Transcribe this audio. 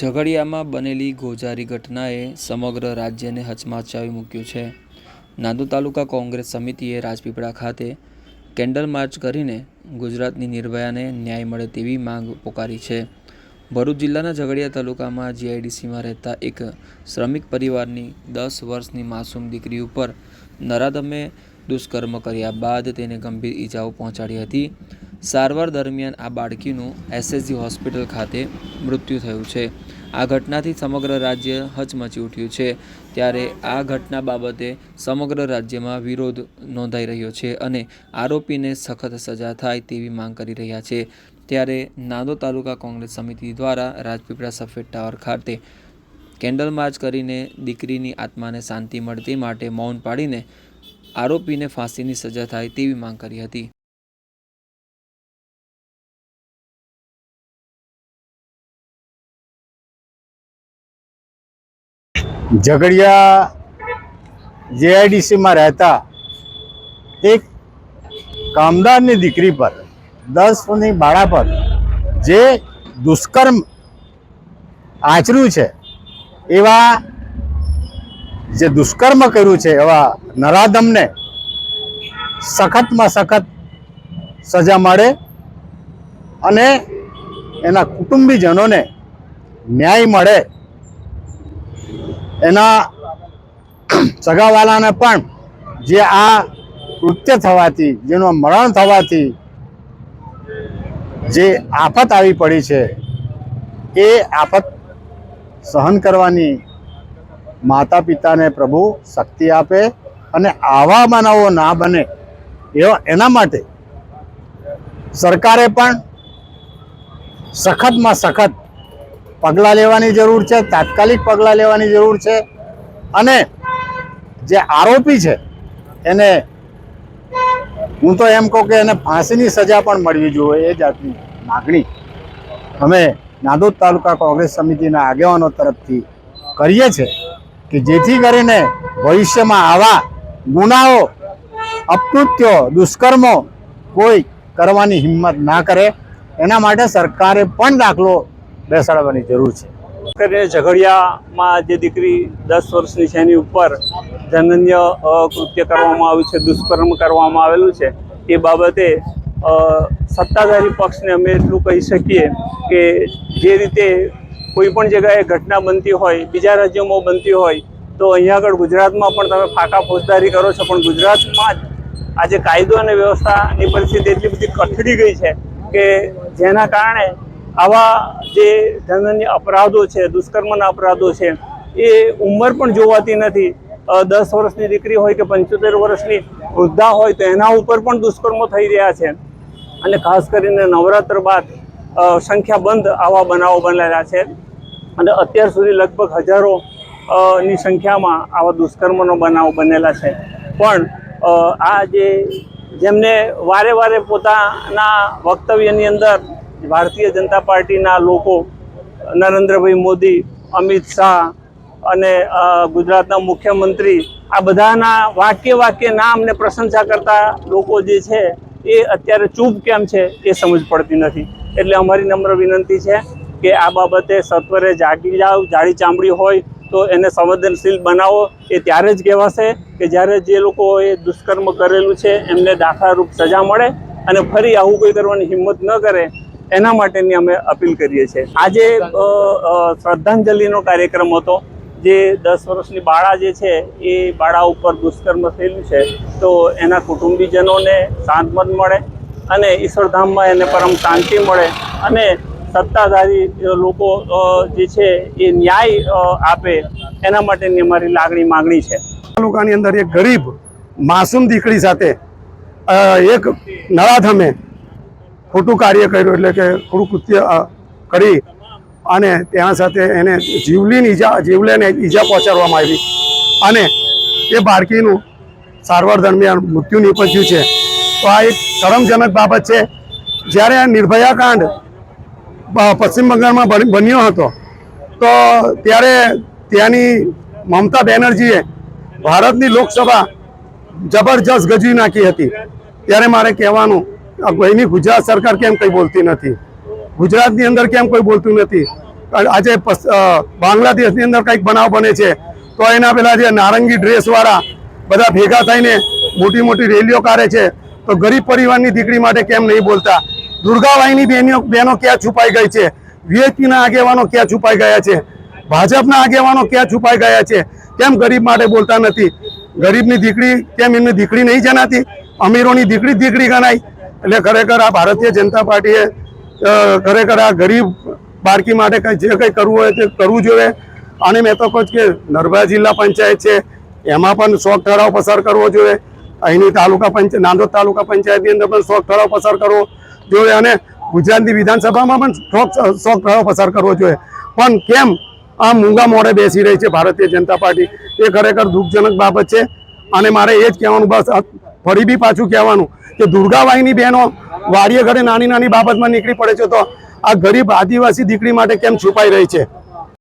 ઝઘડિયામાં બનેલી ગોઝારી ઘટનાએ સમગ્ર રાજ્યને હચમચાવી મૂક્યું છે. નાંદોદ તાલુકા કોંગ્રેસ સમિતિએ રાજપીપળા ખાતે કેન્ડલ માર્ચ કરીને ગુજરાતની નિર્ભયાને ન્યાય મળે તેવી માંગ પોકારી છે. ભરૂચ જિલ્લાના ઝઘડિયા તાલુકામાં જીઆઈડીસીમાં રહેતા એક શ્રમિક પરિવારની દસ વર્ષની માસૂમ દીકરી ઉપર નરાધમે દુષ્કર્મ કર્યા બાદ તેને ગંભીર ઈજાઓ પહોંચાડી હતી. સારવાર દરમિયાન આ બાળકીનું એસએસજી હોસ્પિટલ ખાતે મૃત્યુ થયું છે. આ ઘટનાથી સમગ્ર રાજ્ય હચમચી ઉઠ્યું છે. ત્યારે આ ઘટના બાબતે સમગ્ર રાજ્યમાં વિરોધ નોંધાઈ રહ્યો છે અને આરોપીને સખત સજા થાય તેવી માંગ કરી રહ્યા છે. ત્યારે નાંદો તાલુકા કોંગ્રેસ સમિતિ દ્વારા રાજપીપળા સફેદ ટાવર ખાતે કેન્ડલ માર્ચ કરીને દીકરીની આત્માને શાંતિ મળતી માટે મૌન પાડીને આરોપીને ફાંસીની સજા થાય તેવી માંગ કરી હતી. ઝઘડિયા જેઆઈડીસીમાં રહેતા એક કામદારની દીકરી પર, દસ વર્ષની બાળા પર જે દુષ્કર્મ આચર્યું છે, એવા જે દુષ્કર્મ કર્યું છે, એવા નરાધમને સખતમાં સખત સજા મળે અને એના કુટુંબીજનોને ન્યાય મળે એના સગાવાલાને પણ જે આ કૃત્ય થવાથી, જેનું મરણ થવાથી જે આફત આવી પડી છે, એ આફત સહન કરવાની માતા પિતાને પ્રભુ શક્તિ આપે અને આવા બનાવો ના બને એવા એના માટે સરકારે પણ સખતમાં સખત પગલાં લેવાની જરૂર છે, તાત્કાલિક પગલાં લેવાની જરૂર છે. અને જે આરોપી છે, એને હું તો એમ કહું કે એને ફાંસીની સજા પણ મળવી જોઈએ, એ જાતની માગણી અમે નાદોદ તાલુકા કોંગ્રેસ સમિતિના આગેવાનો તરફથી કરીએ છીએ કે જેથી કરીને ભવિષ્યમાં આવા ગુનાઓ અપકૃત્યો દુષ્કર્મો કોઈ કરવાની હિંમત ના કરે. એના માટે સરકારે પણ દાખલો બેસાડવાની જરૂર છે. કરીને ઝઘડિયામાં જે દીકરી દસ વર્ષની છે, એની ઉપર જનન્ય કૃત્ય કરવામાં આવ્યું છે, દુષ્કર્મ કરવામાં આવેલું છે. એ બાબતે સત્તાધારી પક્ષને અમે એટલું કહી શકીએ કે જે રીતે કોઈ પણ જગ્યાએ ઘટના બનતી હોય, બીજા રાજ્યોમાં બનતી હોય, તો અહીંયા આગળ ગુજરાતમાં પણ તમે ફાકા ફોજદારી કરો છો, પણ ગુજરાતમાં જ આજે કાયદો અને વ્યવસ્થાની પરિસ્થિતિ એટલી બધી કથળી ગઈ છે કે જેના કારણે આવા જે જનન્ય અપરાધો છે, દુષ્કર્મના અપરાધો છે, એ ઉંમર પણ જોવાતી નથી. દસ વર્ષની દીકરી હોય કે પંચોતેર વર્ષની વૃદ્ધા હોય તો એના ઉપર પણ દુષ્કર્મો થઈ રહ્યા છે. અને ખાસ કરીને નવરાત્ર બાદ સંખ્યાબંધ આવા બનાવો બનેલા છે. અને અત્યાર સુધી લગભગ હજારો ની સંખ્યામાં આવા દુષ્કર્મનો બનાવ બનેલા છે. પણ આ જે જેમને વારે વારે પોતાના વક્તવ્યની અંદર ભારતીય જનતા પાર્ટીના લોકો નરેન્દ્રભાઈ મોદી, અમિત શાહ અને ગુજરાતના મુખ્યમંત્રી આ બધાના વાક્ય વાક્ય નામ ને પ્રશંસા કરતા લોકો જે છે એ અત્યારે ચૂપ કેમ છે એ સમજ પડતી નથી. એટલે અમારી નમ્ર વિનંતી છે કે આ બાબતે સત્વરે જાગી જાઓ જાડી ચામડી હોય તો એને સંવેદનશીલ બનાવો. એ ત્યારે જ કહેવાશે કે જ્યારે જે લોકોએ દુષ્કર્મ કરેલું છે એમને દાખલારૂપ સજા મળે અને ફરી આવું કોઈ કરવાની હિંમત ન કરે એના માટેની અમે અપીલ કરીએ છીએ. આજે શ્રદ્ધાંજલિનો કાર્યક્રમ હતો. જે દસ વર્ષની બાળા જે છે, એ બાળા ઉપર દુષ્કર્મ થયેલું છે, તો એના કુટુંબીજનોને સાંત્વન મળે અને ઈશ્વરધામમાં એને પરમ શાંતિ મળે અને સત્તાધારી લોકો જે છે, એ ન્યાય આપે. એના માટેની અમારી લાગણી માગણી છે. તાલુકાની અંદર એક ગરીબ, માસૂમ દીકરી સાથે એક નરાધમે ખોટું કાર્ય કર્યું એટલે કે ખોટું કૃત્ય કરી અને ત્યાં સાથે એને જીવલીને ઈજા, જીવલેને ઈજા પહોંચાડવામાં આવી. અને એ બાળકીનું સારવાર દરમિયાન મૃત્યુ નીપજ્યું છે. તો આ એક શરમજનક બાબત છે. જ્યારે આ નિર્ભયા કાંડ પશ્ચિમ બંગાળમાં બન્યો હતો, તો ત્યારે ત્યાંની મમતા બેનર્જીએ ભારતની લોકસભા જબરજસ્ત ગજવી નાખી હતી. ત્યારે મારે કહેવાનું કોઈની ગુજરાત સરકાર કેમ કંઈ બોલતી નથી? ગુજરાતની અંદર કેમ કોઈ બોલતું નથી? આજે બાંગ્લાદેશની અંદર કંઈક બનાવ બને છે, તો એના પેલા જે નારંગી ડ્રેસવાળા બધા ભેગા થઈને મોટી મોટી રેલીઓ કાઢે છે, તો ગરીબ પરિવારની દીકરી માટે કેમ નહીં બોલતા? દુર્ગાબાઈની બહેનો બહેનો ક્યાં છુપાઈ ગઈ છે? વીએચપીના આગેવાનો ક્યાં છુપાઈ ગયા છે? ભાજપના આગેવાનો ક્યાં છુપાઈ ગયા છે? કેમ ગરીબ માટે બોલતા નથી? ગરીબની દીકરી, કેમ એમની દીકરી નહીં જણાતી? અમીરોની દીકરી દીકરી ગણાય? એટલે ખરેખર આ ભારતીય જનતા પાર્ટીએ ખરેખર આ ગરીબ બાળકી માટે કંઈ જે કંઈ કરવું હોય તે કરવું જોઈએ. અને મેં તો કહું કે નર્મદા જિલ્લા પંચાયત છે, એમાં પણ શોખ ઠરાવ પસાર કરવો જોઈએ. અહીંની તાલુકા પંચાયત નાંદોદ તાલુકા પંચાયતની અંદર પણ શોખ ઠરાવ પસાર કરવો જોઈએ અને ગુજરાતની વિધાનસભામાં પણ શોખ શોખ ઠરાવ પસાર કરવો જોઈએ. પણ કેમ આ મૂંગા મોડે બેસી રહી છે ભારતીય જનતા પાર્ટી? એ ખરેખર દુઃખજનક બાબત છે. અને મારે એ જ કહેવાનું બસ ફરી બી પાછું કહેવાનું કે દુર્ગાબાઈની બહેનો વાડીએ ઘરે નાની નાની બાબતમાં નીકળી પડે છે તો આ ગરીબ આદિવાસી દીકરી માટે કેમ છુપાઈ રહી છે?